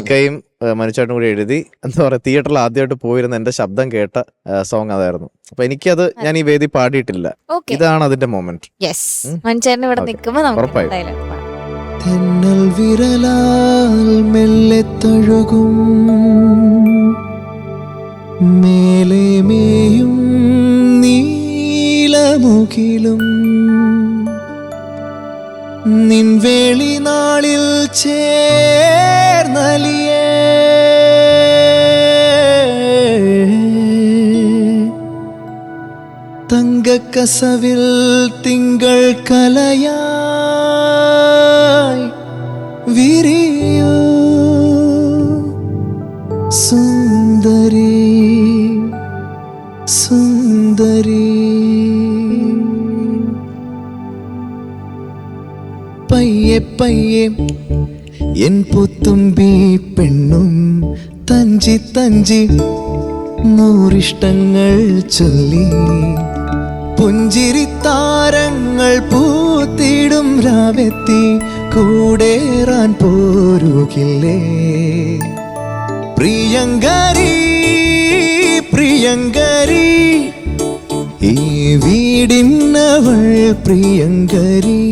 ഇക്കയും മനുഷ്യട്ടും കൂടി എഴുതി എന്താ പറയാ തിയേറ്ററിൽ ആദ്യമായിട്ട് പോയിരുന്ന എന്റെ ശബ്ദം കേട്ട സോങ് അതായിരുന്നു. അപ്പൊ എനിക്കത് ഞാൻ ഈ വേദി പാടിയിട്ടില്ല. ഇതാണ് അതിന്റെ മൊമെന്റ് ഇവിടെ പാടാം. തെന്നൽ വിരലാൽ മെല്ലെ തഴുകും. മേലെ മേയും നീലമുകിലും. നിൻവേളി നാളിൽ ചേർന്നലിയേ തങ്കക്കസവിൽ തിങ്കൾ കലയായി വിരിയോ. സുന്ദരി സുന്ദരി. പയ്യെ പയ്യെ എൻ പുത്തുമ്പി പെണ്ണും തഞ്ചി തഞ്ചി നൂറിഷ്ടങ്ങൾ ചൊല്ലി പുഞ്ചിരി താരങ്ങൾ പൂത്തിടും രാവെത്തി കൂടേറാൻ പോരുകില്ലേ? പ്രിയങ്കരി പ്രിയങ്കരി ഈ വീടിന്നവൾ പ്രിയങ്കരി.